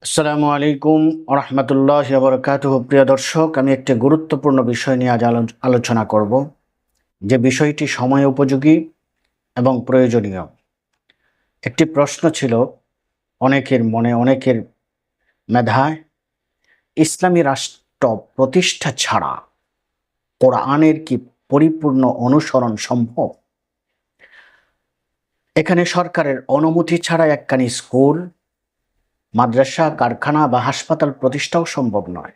আসসালামু আলাইকুম রহমতুল্লাহ বরকাত প্রিয় দর্শক, আমি একটি গুরুত্বপূর্ণ বিষয় নিয়ে আজ আলো- আলোচনা করব। যে বিষয়টি সময় উপযোগী এবং প্রয়োজনীয়। একটি প্রশ্ন ছিল অনেকের মনে, অনেকের মেধায়, ইসলামী রাষ্ট্র প্রতিষ্ঠা ছাড়া কোরআনের কি পরিপূর্ণ অনুসরণ সম্ভব? এখানে সরকারের অনুমতি ছাড়া একখানি স্কুল মাদ্রাসা, কারখানা বা হাসপাতাল প্রতিষ্ঠাও সম্ভব নয়।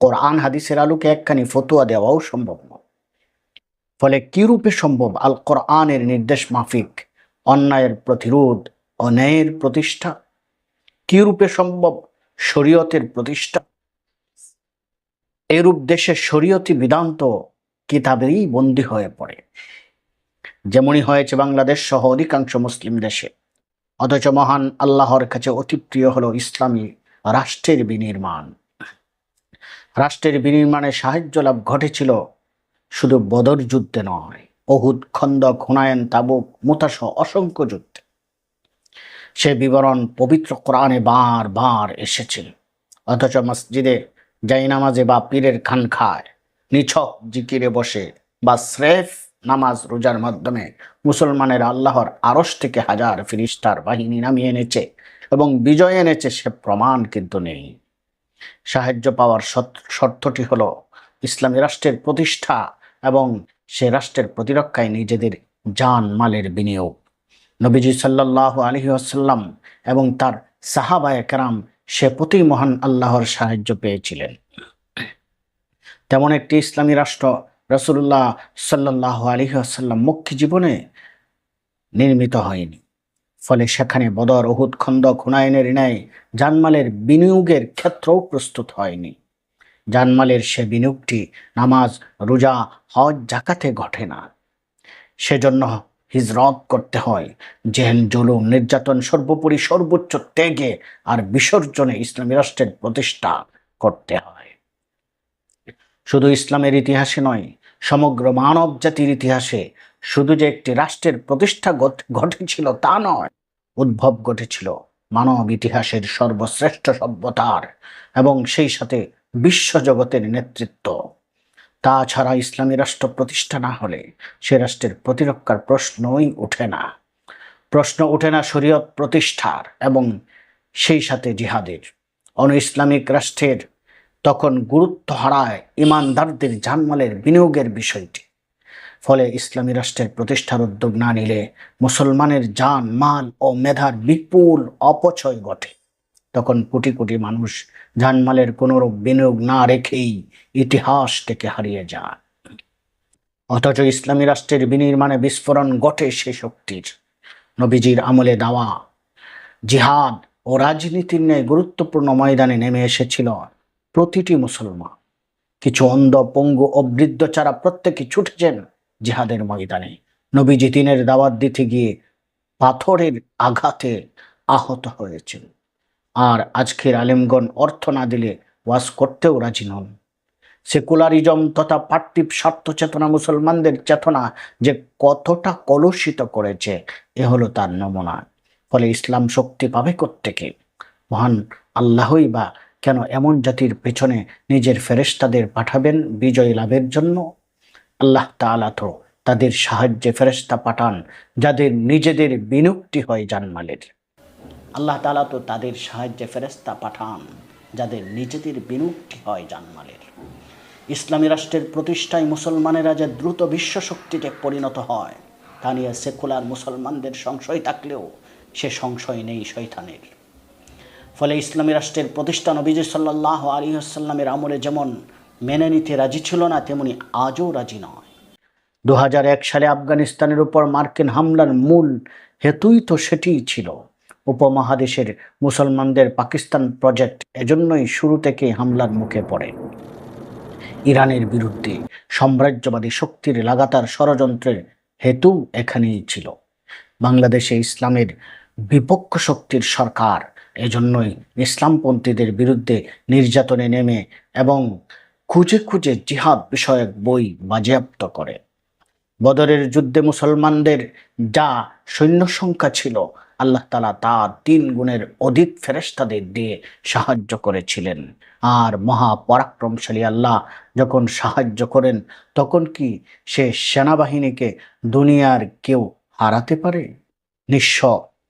কোরআন হাদিসের আলোকে একখানি ফতুয়া দেওয়াও সম্ভব নয়। ফলে কি রূপে সম্ভব আল কোরআনের নির্দেশ মাফিক, অন্যায়ের প্রতিরোধ, অন্যায়ের প্রতিষ্ঠা? কি রূপে সম্ভব শরীয়তের প্রতিষ্ঠা? এরূপ দেশে শরীয়তি বিধান্ত কিতাবেরই বন্দী হয়ে পড়ে। যেমনই হয়েছে বাংলাদেশ সহ অধিকাংশ মুসলিম দেশে। অথচ মহান আল্লাহর কাছে অতি প্রিয় হলো ইসলামী রাষ্ট্রের বিনির্মাণ। রাষ্ট্রের বিনির্মাণে সাহায্য লাভ ঘটেছিল শুধু বদর যুদ্ধে নয় অহুদ খন্দক, হুনায়ন, তাবুক মুতাসহ অসংখ্য যুদ্ধে। সে বিবরণ পবিত্র কোরআনে বার বার এসেছিল অথচ মসজিদে জাইনামাজে বা পীরের খান খায় নিছক জিকিরে বসে বা স্রেফ নামাজ রোজার মাধ্যমে মুসলমানের আল্লাহর আরশ থেকে হাজার ফিরিস্তার বাহিনী নামিয়ে এনেছে এবং বিজয় এনেছে সে প্রমাণ কিন্তু নেই। সাহায্য পাওয়ার শর্তটি হলো ইসলামী রাষ্ট্রের প্রতিষ্ঠা এবং সে রাষ্ট্রের প্রতিরক্ষায় নিজেদের জান মালের বিনিয়োগ। নবীজি সাল্লাহ আলহি আসাল্লাম এবং তার সাহাবায় কেরাম সে প্রতি মহান আল্লাহর সাহায্য পেয়েছিলেন। তেমন একটি ইসলামী রাষ্ট্র রসুল্লাহ সাল্লাহ আলহি আসাল্লাম মুখ্য জীবনে নির্মিত হয়নি। ফলে সেখানে বদর অহুদ খন্দ খুনায়নের ন্যায় জানমালের বিনিয়োগের ক্ষেত্রও প্রস্তুত হয়নি। জানমালের সে বিনিয়োগটি নামাজ, রোজা, হজ জাকাতে ঘটে না। সেজন্য হিজরত করতে হয়। জেহেল, জুলুম, নির্যাতন, সর্বোপরি সর্বোচ্চ ত্যাগে আর বিসর্জনে ইসলামী রাষ্ট্রের প্রতিষ্ঠা করতে হয়। শুধু ইসলামের ইতিহাসে নয় সমগ্র মানব জাতির ইতিহাসে শুধু যে একটি রাষ্ট্রের প্রতিষ্ঠা ঘটেছিল তা নয়, উদ্ভব ঘটেছিল মানব ইতিহাসের সর্বশ্রেষ্ঠ সভ্যতার এবং সেই সাথে বিশ্বজগতের নেতৃত্ব। তাছাড়া ইসলামী রাষ্ট্র প্রতিষ্ঠা না হলে সে রাষ্ট্রের প্রতিরক্ষার প্রশ্নই ওঠে না। প্রশ্ন ওঠে না শরীয়ত প্রতিষ্ঠার এবং সেই সাথে জিহাদের। অন ইসলামিক রাষ্ট্রের তখন গুরুত্ব হারায় ইমানদারদের জানমালের বিনিয়োগের বিষয়টি। ফলে ইসলামী রাষ্ট্রের প্রতিষ্ঠার উদ্যোগ না নিলে মুসলমানের জান, মাল ও মেধার বিপুল অপচয় ঘটে। তখন কোটি কোটি মানুষ জানমালের কোনোরূপ বিনিয়োগ না রেখেই ইতিহাস থেকে হারিয়ে যায় অথচ ইসলামী রাষ্ট্রের বিনির্মাণে বিস্ফোরণ ঘটে সে শক্তির। নবীজির আমলে দাওয়া জিহাদ ও রাজনীতির ন্যায় গুরুত্বপূর্ণ ময়দানে নেমে এসেছিল প্রতিটি মুসলমান। কিছু অন্ধ, পঙ্গু ও বৃদ্ধ ছাড়া প্রত্যেকে ছুটেছেন জিহাদের ময়দানে। নবীজি দিনের দাওয়াত দিতে গিয়ে পাথরের আঘাতে আহত হয়েছিল আর আজকের আলেমগণ অর্থ না দিলে ওয়াজ করতেও রাজি নন। সেকুলারিজম তথা পার্থিব স্বার্থ চেতনা মুসলমানদের চেতনা যে কতটা কলুষিত করেছে, এ হলো তার নমুনা। ফলে ইসলাম শক্তি পাবে কোত্থেকে? মহান আল্লাহই বা কেন এমন জাতির পেছনে নিজের ফেরেশতাদের পাঠাবেন বিজয় লাভের জন্য? আল্লাহ তাআলা তো তাদের সাহায্যে ফেরেশতা পাঠান, যাদের নিজেদের বিনুক্তি হয় জানমালের। আল্লাহ তালা তো তাদের সাহায্যে ফেরেশতা পাঠান, যাদের নিজেদের বিনুক্তি হয় জানমালের। ইসলামী রাষ্ট্রের প্রতিষ্ঠায় মুসলমানেরা যে দ্রুত বিশ্ব শক্তিতে পরিণত হয়, তা নিয়ে সেকুলার মুসলমানদের সংশয় থাকলেও সে সংশয় নেই শয়তানের। ফলে ইসলামী রাষ্ট্রের প্রতিষ্ঠা নবীজ সাল্লাহ আলী আসাল্লামের আমলে যেমন মেনে নিতে রাজি ছিল না, তেমনি আজও রাজি নয়। দু সালে আফগানিস্তানের উপর মার্কিন হামলার মূল হেতুই তো সেটিই ছিল। উপমহাদেশের মুসলমানদের পাকিস্তান প্রজেক্ট এজন্যই শুরু থেকে হামলার মুখে পড়ে। ইরানের বিরুদ্ধে সাম্রাজ্যবাদী শক্তির লাগাতার ষড়যন্ত্রের হেতু এখানেই ছিল। বাংলাদেশে ইসলামের বিপক্ষ শক্তির সরকার এজন্যই ইসলামপন্থীদের বিরুদ্ধে নির্যাতনে নেমে এবং খুঁজে খুঁজে জিহাদ বিষয়ক বই বাজেয়াপ্ত করে। বদরের যুদ্ধে মুসলমানদের যা সৈন্য সংখ্যা ছিল, আল্লাহ তালা তা তিন গুণের অধিক ফেরেস্তাদের দিয়ে সাহায্য করেছিলেন। আর মহাপরাক্রমশালী আল্লাহ যখন সাহায্য করেন, তখন কি সে সেনাবাহিনীকে দুনিয়ার কেউ হারাতে পারে? নিঃস্ব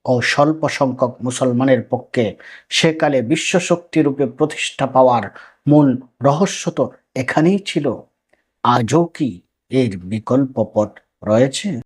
ও স্বল্প সংখ্যক মুসলমানের পক্ষে সেকালে বিশ্বশক্তিরূপে প্রতিষ্ঠা পাওয়ার মূল রহস্য তো এখানেই ছিল। আজও কি এর বিকল্প পথ রয়েছে?